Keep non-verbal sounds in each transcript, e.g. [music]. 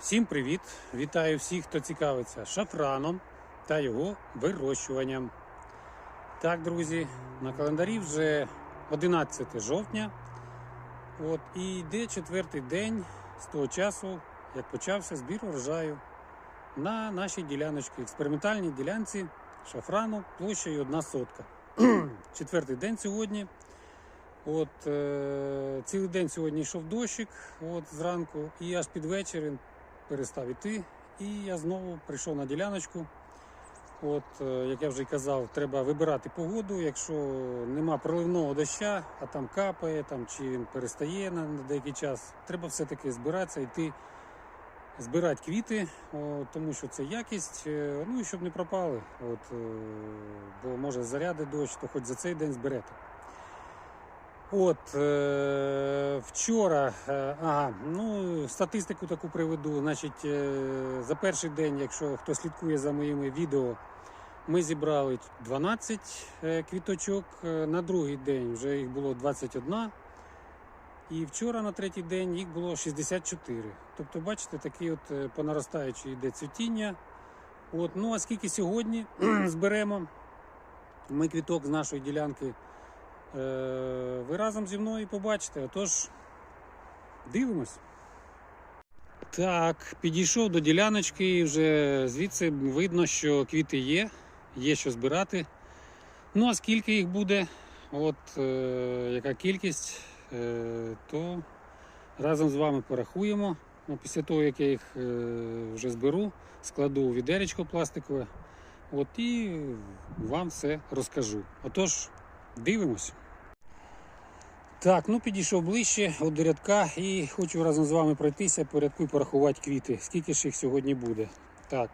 Всім привіт! Вітаю всіх, хто цікавиться шафраном та його вирощуванням. Так, друзі, на календарі вже 11 жовтня. От, і йде четвертий день з того часу, як почався збір урожаю на нашій діляночці, експериментальній ділянці шафрану площею одна сотка. [clears throat] Четвертий день сьогодні. От, е, цілий день сьогодні йшов дощик от, зранку, і аж під вечір він перестав іти. І я знову прийшов на діляночку. От, е, як я вже казав, треба вибирати погоду. Якщо нема проливного доща, а там капає, там, чи він перестає на, деякий час, треба все-таки збиратися, йти збирати квіти, о, тому що це якість, е, ну і щоб не пропали. От, е, бо може заряди дощ, то хоч за цей день зберете. От е, вчора, е, ага, ну статистику таку приведу. Значить, е, за перший день, якщо хто слідкує за моїми відео, ми зібрали 12 е, квіточок. Е, На другий день вже їх було 21. І вчора на третій день їх було 64. Тобто, бачите, такі от по наростаючій йде цвітіння. От, ну а скільки сьогодні [clears throat] зберемо ми квіток з нашої ділянки. Е, ви разом зі мною побачите. Отож, дивимось. Так, підійшов до діляночки і вже звідси видно, що квіти є, є що збирати. Ну, а скільки їх буде, от е, яка кількість, е, то разом з вами порахуємо. Ну, після того, як я їх е, вже зберу, складу у відеречко пластикове. От і вам все розкажу. Отож, дивимось. Так, ну підійшов ближче от до рядка і хочу разом з вами пройтися по рядку і порахувати квіти. Скільки ж їх сьогодні буде. Так.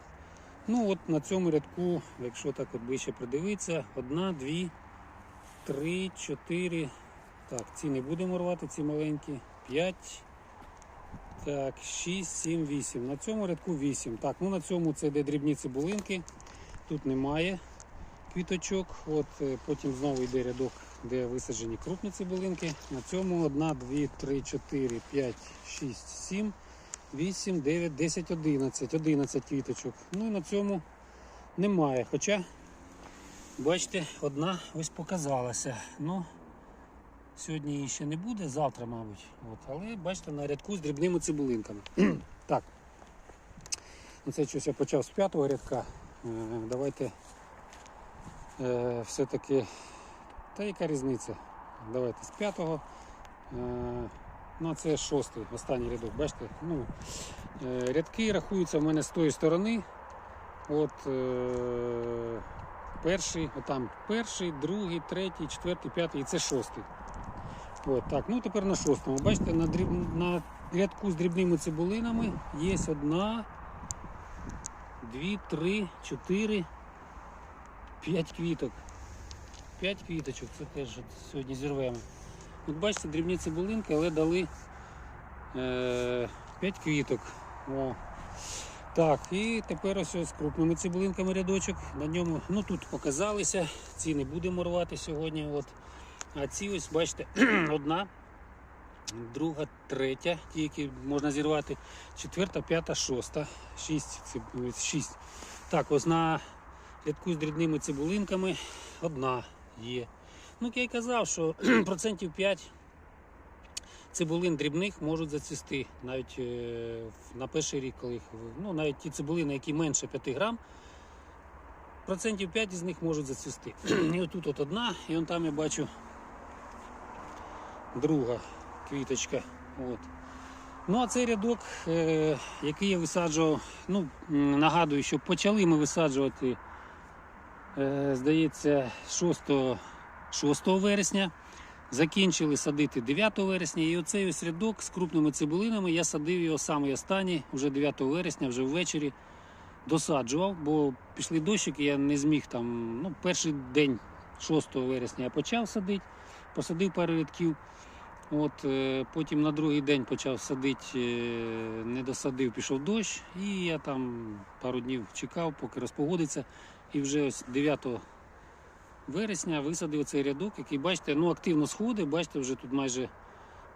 Ну от на цьому рядку, якщо так от ближче придивитися, одна, дві, три, чотири. Так, ці не будемо рвати, ці маленькі. П'ять. Так, 6, 7, 8. На цьому рядку 8. Так, ну на цьому це йде дрібні цибулинки. Тут немає квіточок. От е, потім знову йде рядок, де висаджені крупні цибулинки. На цьому 1, 2, 3, 4, 5, 6, 7, 8, 9, 10, 11. 11 квіточок. Ну і на цьому немає. Хоча, бачите, одна ось показалася. Ну, Сьогодні її ще не буде, завтра, мабуть. От. Але бачите, на рядку з дрібними цибулинками. [clears throat] так. Це щось я почав з п'ятого рядка. Е, Давайте е, все-таки. Та яка різниця? Давайте з п'ятого. Е, ну, це шостий, останній рядок. Бачите? Ну, е, рядки рахуються в мене з тої сторони. От е, перший, отам перший, другий, третій, четвертий, п'ятий і це шостий. От, так, ну тепер на шостому. Бачите, на, дріб... на рядку з дрібними цибулинами є одна, дві, три, чотири, п'ять квіток. П'ять квіточок, це теж сьогодні зірвемо. От бачите, дрібні цибулинки, але дали е, 5 квіток. О. Так, і тепер ось з крупними цибулинками рядочок. На ньому, ну тут показалися, ці не будемо рвати сьогодні. От. А ці ось, бачите, [clears throat] одна, друга, третя, ті, які можна зірвати, четверта, п'ята, шоста, шість, циб- шість. Так, ось на рядку з дрібними цибулинками одна є. Ну, як я й казав, що [clears throat] процентів 5 цибулин дрібних можуть зацвісти навіть е, на перший рік, коли їх, ну, навіть ті цибулини, які менше 5 грам, процентів 5 із них можуть зацвісти. [clears throat] І отут от одна, і он там я бачу друга квіточка. От. Ну, а цей рядок, е, який я висаджував, ну, нагадую, що почали ми висаджувати, здається, 6, 6 вересня. Закінчили садити 9 вересня. І оцей ось рядок з крупними цибулинами я садив його самий останній, вже 9 вересня, вже ввечері досаджував, бо пішли дощики, я не зміг там. Ну, перший день 6 вересня я почав садити, посадив пару рядків. От, е, потім на другий день почав садити, е, не досадив, пішов дощ, і я там пару днів чекав, поки розпогодиться. І вже ось 9 вересня висадив цей рядок, який, бачите, ну активно сходить, бачите, вже тут майже,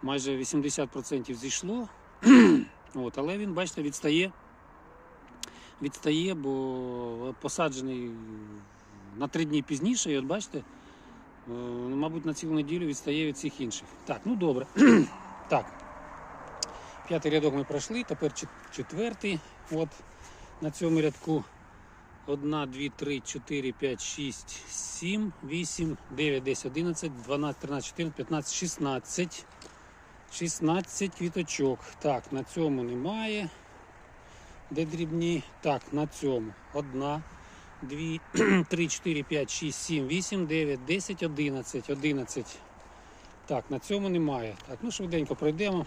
майже 80% зійшло. [clears throat] От, але він, бачите, відстає. Відстає, бо посаджений на три дні пізніше, і от бачите, е, мабуть, на цілу неділю відстає від всіх інших. Так, ну добре. [clears throat] так. П'ятий рядок ми пройшли, тепер чет- четвертий. От на цьому рядку 1, 2, 3, 4, 5, 6, 7, 8, 9, 10, 11, 12, 13, 14, 15, 16. 16 квіточок. Так, на цьому немає. Де дрібні? Так, на цьому. Одна, дві, [clears throat] три, чотири, п'ять, шість, сім, вісім, дев'ять, десять, одинадцять. Одинадцять. Так, на цьому немає. Так, ну швиденько пройдемо.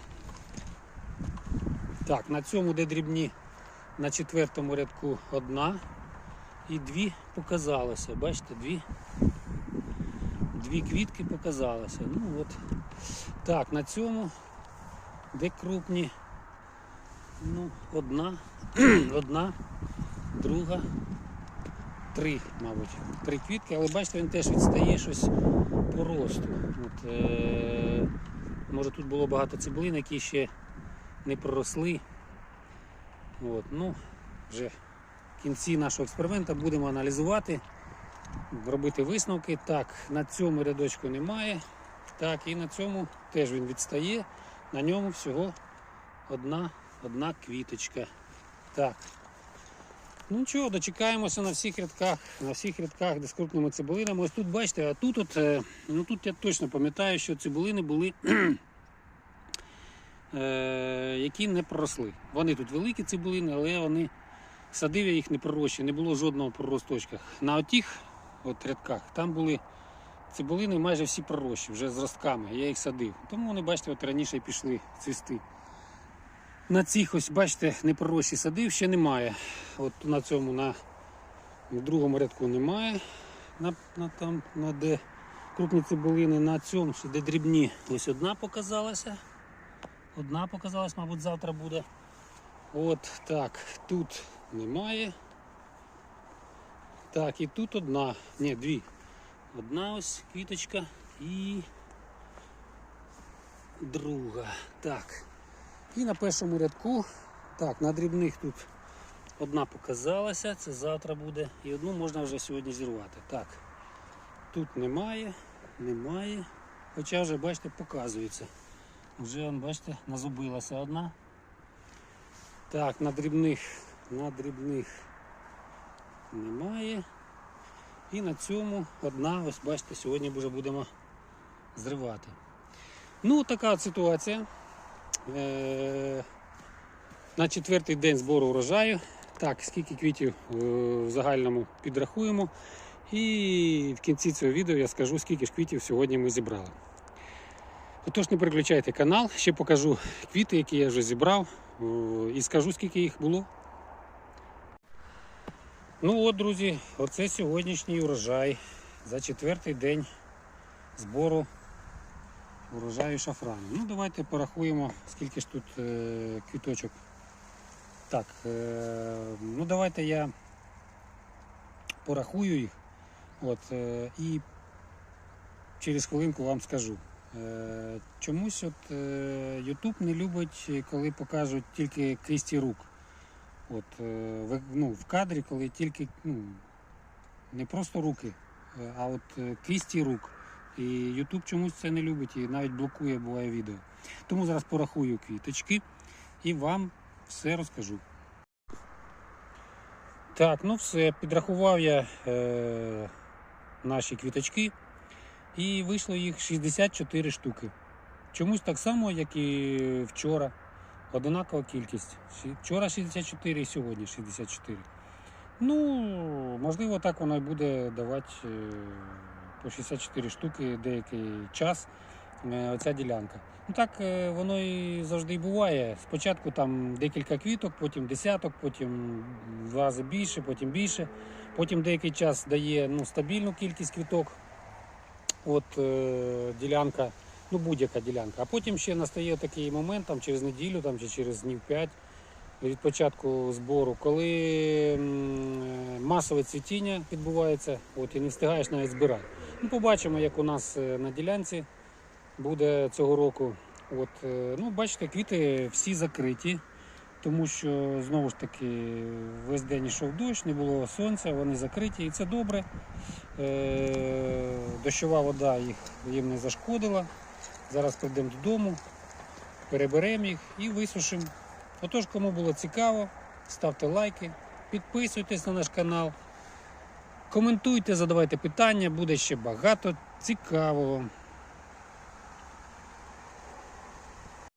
Так, на цьому де дрібні на четвертому рядку одна. І дві показалося. Бачите, дві. Дві квітки показалося. Ну от. Так, на цьому, де крупні, ну, одна, [clears throat] одна, друга, три, мабуть. Три квітки, але бачите, він теж відстає щось по росту. От, е- може тут було багато цибулин, які ще не проросли. От, ну, вже в кінці нашого експерименту будемо аналізувати, робити висновки. Так, на цьому рядочку немає. Так, і на цьому теж він відстає. На ньому всього одна, одна квіточка. Так. Ну нічого, дочекаємося на всіх рядках, на всіх рядках, де з крупними цибулинами. Ось тут бачите, а тут, от, е, ну тут я точно пам'ятаю, що цибулини були, [clears throat] е, які не проросли. Вони тут великі цибулини, але вони садив я їх не пророщі, не було жодного проросточка. На отих от рядках там були цибулини майже всі пророщі, вже з ростками, я їх садив. Тому вони, бачите, от раніше пішли цвісти. На цих ось, бачите, не пророщі садив, ще немає. От на цьому, на другому рядку немає. На, на, там, на де крупні цибулини, на цьому, де дрібні. Ось одна показалася. Одна показалась, мабуть, завтра буде. От так, тут немає. Так, і тут одна. Ні, дві. Одна ось квіточка і друга. Так. І на першому рядку, так, на дрібних тут одна показалася, це завтра буде. І одну можна вже сьогодні зірвати. Так. Тут немає, немає. Хоча вже, бачите, показується. Вже, бачите, назубилася одна. Так, на дрібних, на дрібних немає. І на цьому одна, ось бачите, сьогодні вже будемо зривати. Ну, така ситуація. Е- на четвертий день збору урожаю. Так, скільки квітів е, в загальному підрахуємо. І в кінці цього відео я скажу, скільки ж квітів сьогодні ми зібрали. Отож, не переключайте канал, ще покажу квіти, які я вже зібрав, і скажу, скільки їх було. Ну от, друзі, оце сьогоднішній урожай за четвертий день збору урожаю шафрану. Ну, давайте порахуємо, скільки ж тут е, квіточок. Так, е, ну давайте я порахую їх. От, е, і через хвилинку вам скажу. Е, чомусь от е, YouTube не любить, коли покажуть тільки кисті рук. От, е, ну, в кадрі, коли тільки ну, не просто руки, е, а от е, кисті рук. І YouTube чомусь це не любить і навіть блокує буває відео. Тому зараз порахую квіточки і вам все розкажу. Так, ну все, підрахував я е, наші квіточки і вийшло їх 64 штуки. Чомусь так само, як і вчора. Одинакова кількість. Вчора 64 і сьогодні 64. Ну, можливо, так воно і буде давати е, по 64 штуки деякий час е, оця ділянка. Ну так е, воно і завжди буває. Спочатку там декілька квіток, потім десяток, потім два рази більше, потім більше. Потім деякий час дає ну, стабільну кількість квіток. От е, ділянка, ну будь-яка ділянка. А потім ще настає такий момент там, через неділю там, чи через днів 5 від початку збору, коли е, масове цвітіння відбувається, от, і не встигаєш навіть збирати. Ну, побачимо, як у нас е, на ділянці буде цього року. От, е, ну, бачите, квіти всі закриті. Тому що знову ж таки весь день йшов дощ, не було сонця, вони закриті, і це добре. Е, Дощова вода їх, їм не зашкодила. Зараз прийдемо додому, переберемо їх і висушимо. Отож, кому було цікаво, ставте лайки, підписуйтесь на наш канал, коментуйте, задавайте питання, буде ще багато цікавого.